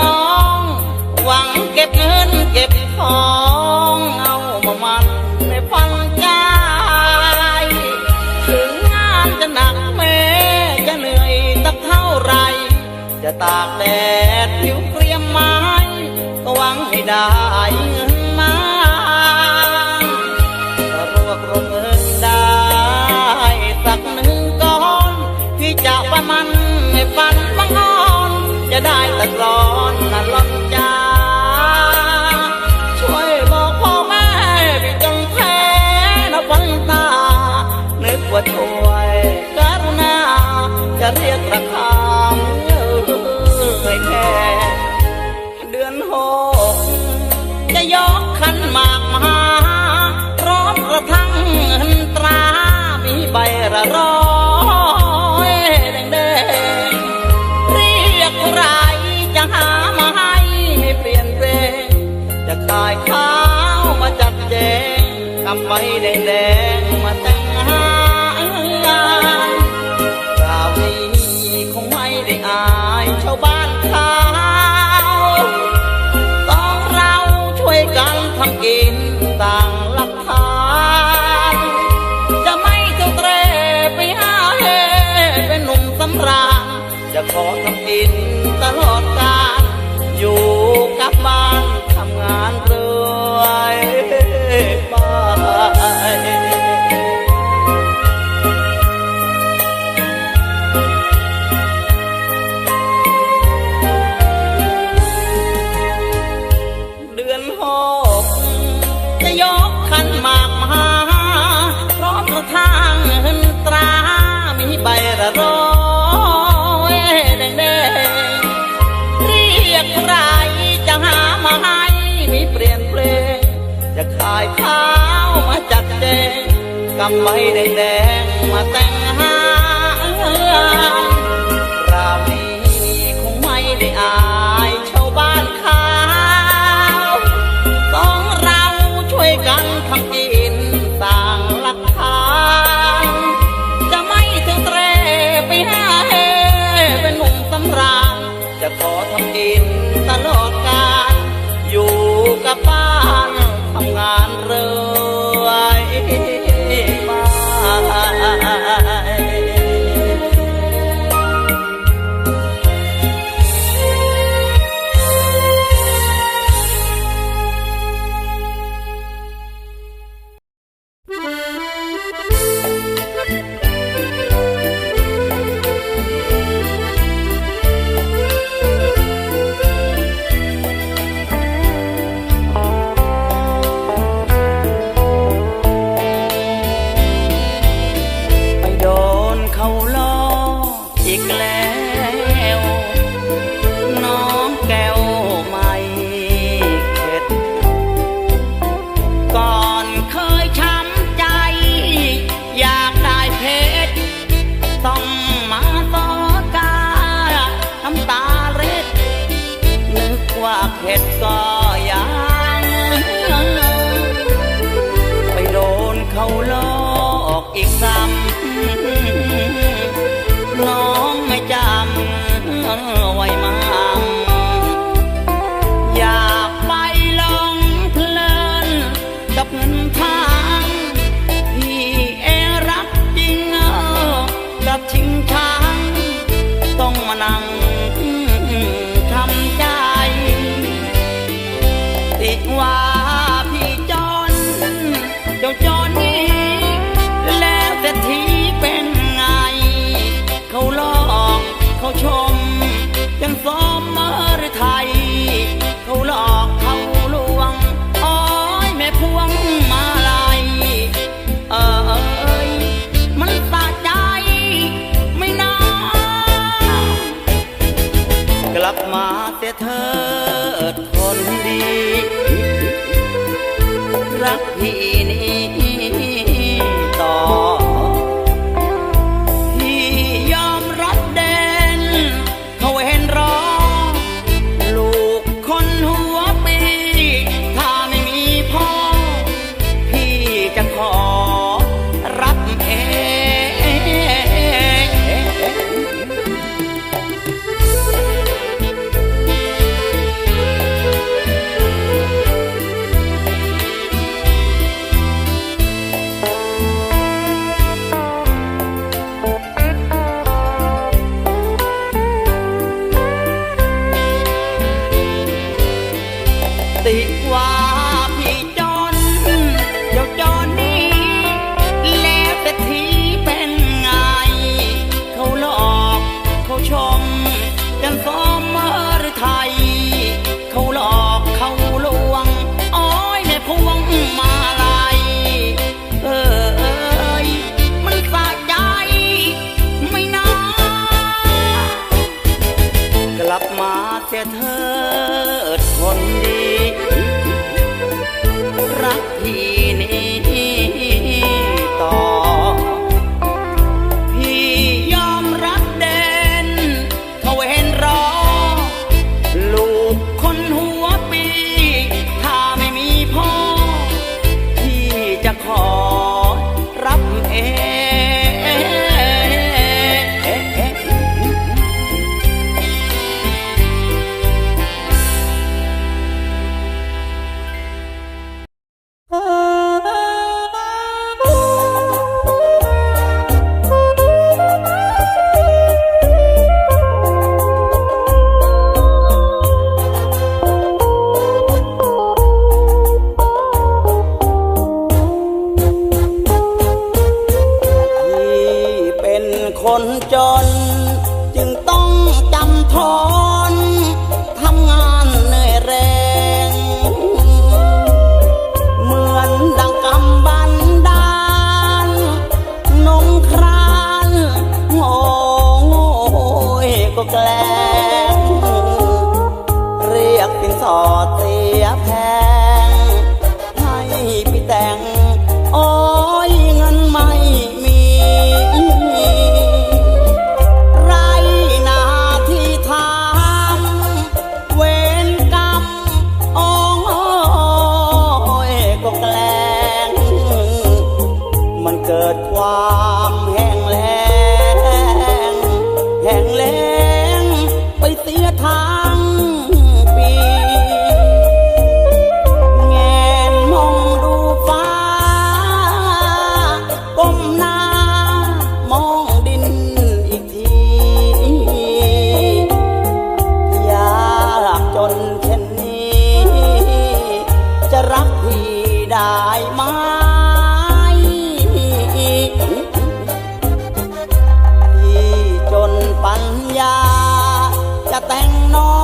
น้อง หวังเก็บเงินเก็บทองเอามามันไม่ฟันใจถึงงานจะหนักแม้จะเหนื่อยตักเท่าไร จะตากแดดผิวเกรียมไม้ก็หวังให้ได้มาถ้าวบมเงินได้สักหนึ่งก้อน ที่จะปรมันให้ฟันบังอ่อนจะได้ตะกรอ ra ra ขอทำกินตลอดกาลอยู่กับบ้านทำงานเรื่อยไปเดือนหกจะยกขันหมากมาพร้อทางตรามีใบระรอำไว้ได้แดงมาแต่งหา yeah. พี่นี้ต่อ แกล้งเรียกสินสอดเสียแพง ให้พี่แต่งโอ้ยเงินไม่มี ไรนาที่ทำเวรกรรมโอ้ยกแกล้งมันเกิดความเห็ ได้ไหมพี่จนปัญญาจะแต่งน้อง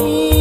Oh.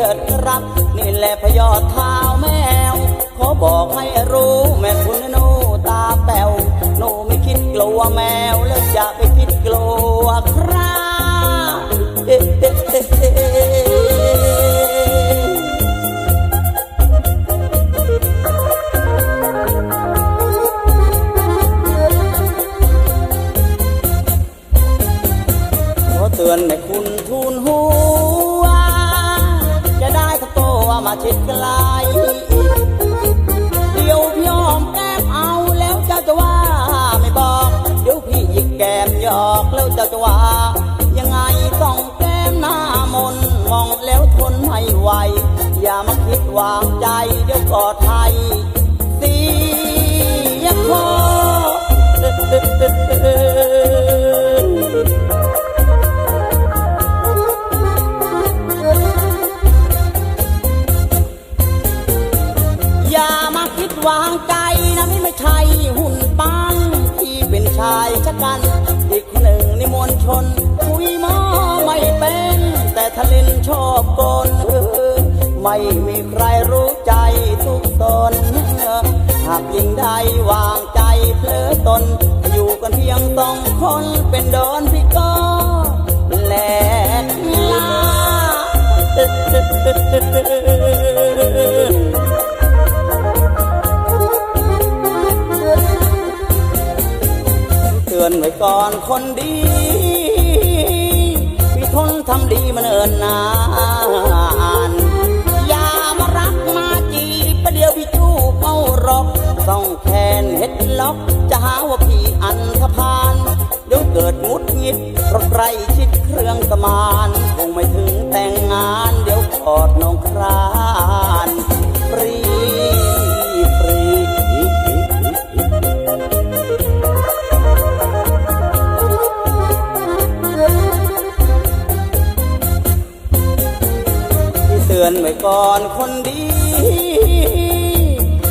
เถิดครับ นี่แหละพยอดเท้าแมว ขอบอกให้รู้แม่คุณหนูตาแป๋วหนูไม่คิดกลัวแมวแล้วจะไปคิดกลัวครับ วมาชิดไกลเดี๋ยวพี่ยอมแก้มเอาแล้วเจ้าจะว่าไม่บอก เดี๋ยวพี่หยิกแก้มหยอกแล้วเจ้าจะว่า ยังไงต้องแก้มหน้ามนมองแล้วทนไม่ไหว อย่ามาคิดวางใจเดี๋ยวกอดไทยสียคอ สองคนเป็นโดนพี่ก็แหลกลาเตือนไว้ก่อนคนดี พี่ทนทำดีมาเนินนานอย่ามารักมาจีบประเดี๋ยวพี่จูบเมารอกต้องแคนเฮ็ดล็อกจะหาว่าิดราะใกล้ชิดเครื่องสมานคงไม่ถึงแต่งงานเดี๋ยวกอดน้องครานปรีปรีพี่เตือนไว้ก่อนคนดี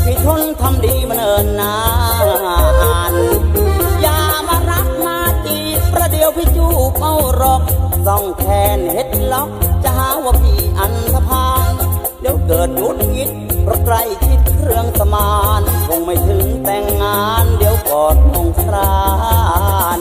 พี่ทนทำดีมาเนินนาน รกส่องแทนเฮ็ดล็อก จะหาว่าพี่อันธพาลเดี๋ยวเกิดนุดยิดเพราะใครคิดเครื่องสมาน คงไม่ถึงแต่งงาน เดี๋ยวกอดมงคราน